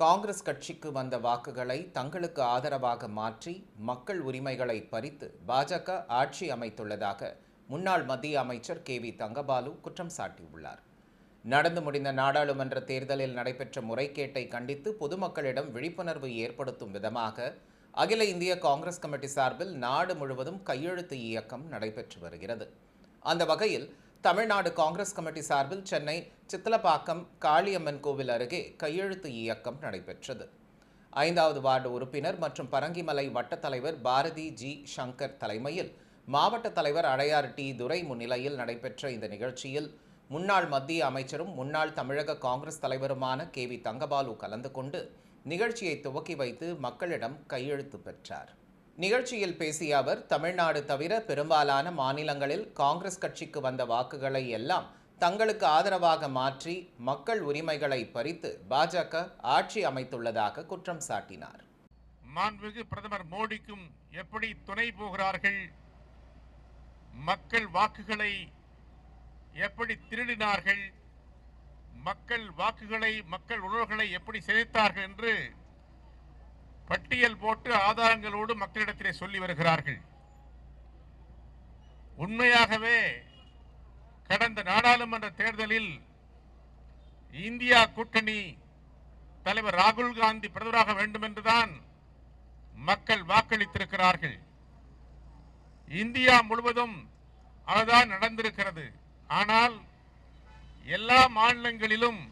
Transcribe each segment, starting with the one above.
காங்கிரஸ் கட்சிக்கு வந்த வாக்குகளை தங்களுக்கு ஆதரவாக மாற்றி மக்கள் உரிமைகளை பறித்து பாஜக ஆட்சி அமைத்துள்ளதாக முன்னாள் மத்திய அமைச்சர் கே வி தங்கபாலு குற்றம் சாட்டியுள்ளார். நடந்து முடிந்த நாடாளுமன்ற தேர்தலில் நடைபெற்ற முறைகேட்டை கண்டித்து பொதுமக்களிடம் விழிப்புணர்வு ஏற்படுத்தும் விதமாக அகில இந்திய காங்கிரஸ் கமிட்டி சார்பில் நாடு முழுவதும் கையெழுத்து இயக்கம் நடைபெற்று வருகிறது. அந்த வகையில் தமிழ்நாடு காங்கிரஸ் கமிட்டி சார்பில் சென்னை சித்தலப்பாக்கம் காளியம்மன் கோவில் அருகே கையெழுத்து இயக்கம் நடைபெற்றது. ஐந்தாவது வார்டு உறுப்பினர் மற்றும் பரங்கிமலை வட்டத் தலைவர் பாரதி ஜி சங்கர் தலைமையில் மாவட்ட தலைவர் அடையார் டி துரை முன்னிலையில் நடைபெற்ற இந்த நிகழ்ச்சியில் முன்னாள் மத்திய அமைச்சரும் முன்னாள் தமிழக காங்கிரஸ் தலைவருமான கே வி தங்கபாலு கலந்து கொண்டு நிகழ்ச்சியை துவக்கி வைத்து மக்களிடம் கையெழுத்து பெற்றார். நிகழ்ச்சியில் பேசிய அவர் தமிழ்நாடு தவிர பெரும்பாலான மாநிலங்களில் காங்கிரஸ் கட்சிக்கு வந்த வாக்குகளை எல்லாம் தங்களுக்கு ஆதரவாக மாற்றி மக்கள் உரிமைகளை பறித்து பாஜக ஆட்சி அமைத்துள்ளதாக குற்றம் சாட்டினார். மாண்புமிகு பிரதமர் மோடிக்கும் எப்படி துணை போகிறார்கள்? மக்கள் வாக்குகளை எப்படி திருடினார்கள்? மக்கள் வாக்குகளை மக்கள் உணர்வுகளை எப்படி சிதைத்தார்கள்? என்று பட்டியல் போட்டு ஆதாரங்களோடு மக்களிடத்திலே சொல்லி வருகிறார்கள். உண்மையாகவே கடந்த நாடாளுமன்ற தேர்தலில் இந்தியா கூட்டணி தலைவர் ராகுல் காந்தி பிரதமராக வேண்டும் என்றுதான் மக்கள் வாக்களித்திருக்கிறார்கள். இந்தியா முழுவதும் அதுதான் நடந்திருக்கிறது. ஆனால் எல்லா மாநிலங்களிலும்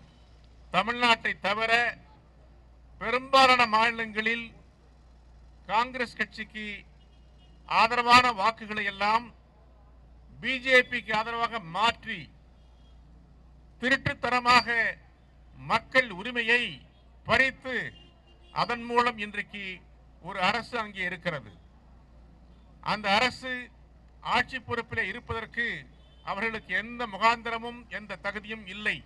தமிழ்நாட்டை தவிர பெரும்பாலான மாநிலங்களில் காங்கிரஸ் கட்சிக்கு ஆதரவான வாக்குகளை எல்லாம் பிஜேபிக்கு ஆதரவாக மாற்றி திருட்டுத்தனமாக மக்கள் உரிமையை பறித்து அதன் மூலம் இன்றைக்கு ஒரு அரசு அங்கே இருக்கிறது. அந்த அரசு ஆட்சி பொறுப்பில் இருப்பதற்கு அவர்களுக்கு எந்த முகாந்திரமும் எந்த தகுதியும் இல்லை.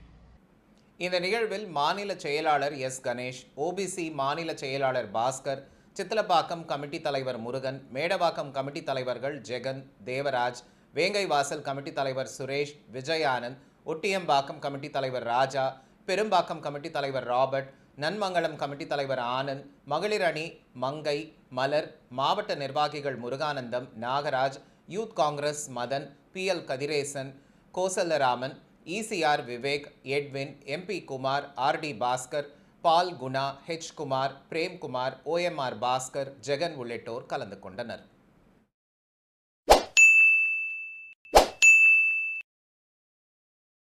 இந்த நிகழ்வில் மாநில செயலாளர் எஸ் கணேஷ் ஓபிசி மாநில செயலாளர் பாஸ்கர் சித்தலப்பாக்கம் கமிட்டி தலைவர் முருகன் மேடவாக்கம் கமிட்டி தலைவர்கள் ஜெகன் தேவராஜ் வேங்கை வாசல் கமிட்டி தலைவர் சுரேஷ் விஜயானந்த் ஒட்டியம்பாக்கம் கமிட்டி தலைவர் ராஜா பெரும்பாக்கம் கமிட்டி தலைவர் ராபர்ட் நன்மங்கலம் கமிட்டி தலைவர் ஆனந்த் மகளிர் அணி மங்கை மலர் மாவட்ட நிர்வாகிகள் Muruganandam Nagaraj youth Congress Madan P. L. Kathiresan Kosalaraman ECR Vivek Edwin MP Kumar R. T. Bhaskar Paul Guna H Kumar Premkumar OMR Bhaskar Jagan உள்ளிட்டோர் கலந்து கொண்டனர்.